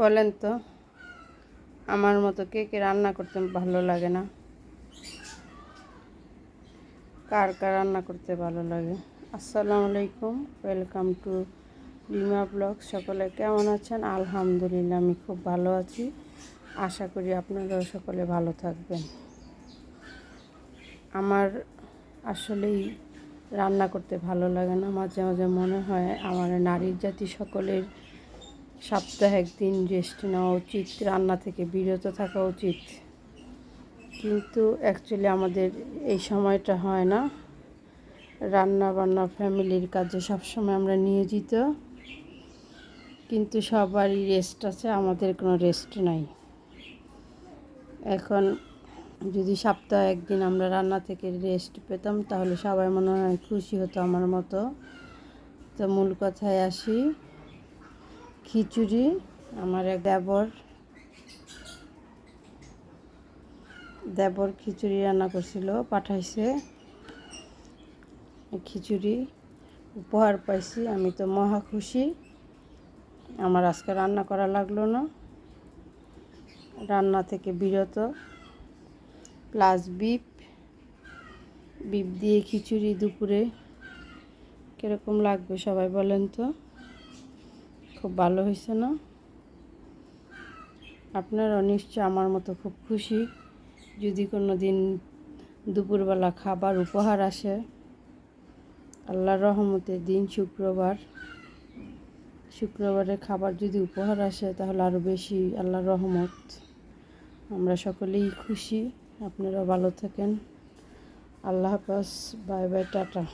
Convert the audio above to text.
বলেন তো, আমার মতো কে কে রান্না করতে ভালো লাগে না? কার কার রান্না করতে ভালো লাগে? আসসালামু আলাইকুম, ওয়েলকাম টু লিমা ব্লগ। সকলে কেমন আছেন? আলহামদুলিল্লাহ, আমি খুব ভালো আছি। আশা করি আপনারাও সকলে ভালো থাকবেন। আমার আসলেই রান্না করতে ভালো লাগে না। মাঝে মাঝে মনে হয় আমার নারীর জাতি সকলের সপ্তাহে একদিন রেস্ট নেওয়া উচিত, রান্না থেকে বিরত থাকা উচিত। কিন্তু অ্যাকচুয়ালি আমাদের এই সময়টা হয় না। রান্না বান্না ফ্যামিলির কাজে সবসময় আমরা নিয়োজিত। কিন্তু সবারই রেস্ট আছে, আমাদের কোনো রেস্ট নাই। এখন যদি সপ্তাহে একদিন আমরা রান্না থেকে রেস্ট পেতাম, তাহলে সবাই মনে হয় খুশি হতো আমার মতো। তো মূল কথায় আসি খিচুড়ি, আমার এক দেবর। দেবর খিচুড়ি রান্না করছিল, পাঠাইছে খিচুড়ি। উপহার পাইছি, আমি তো মহা খুশি। আমার আজকে রান্না করা লাগল না। রান্না থেকে বিরত। প্লাস বিপ বিপ দিয়ে খিচুড়ি দুপুরে। কীরকম লাগবে সবাই বলেন তো? খুব ভালো হয়েছে না? আপনারা নিশ্চয় আমার মতো খুব খুশি। যদি কোনো দিন দুপুরবেলা খাবার উপহার আসে, আল্লাহর রহমতের দিন শুক্রবার শুক্রবারে খাবার যদি উপহার আসে, তাহলে আরও বেশি আল্লাহর রহমত। আমরা সকলেই খুশি। আপনারা ভালো থাকেন। আল্লাহ হাফাজ। Bye bye, tata.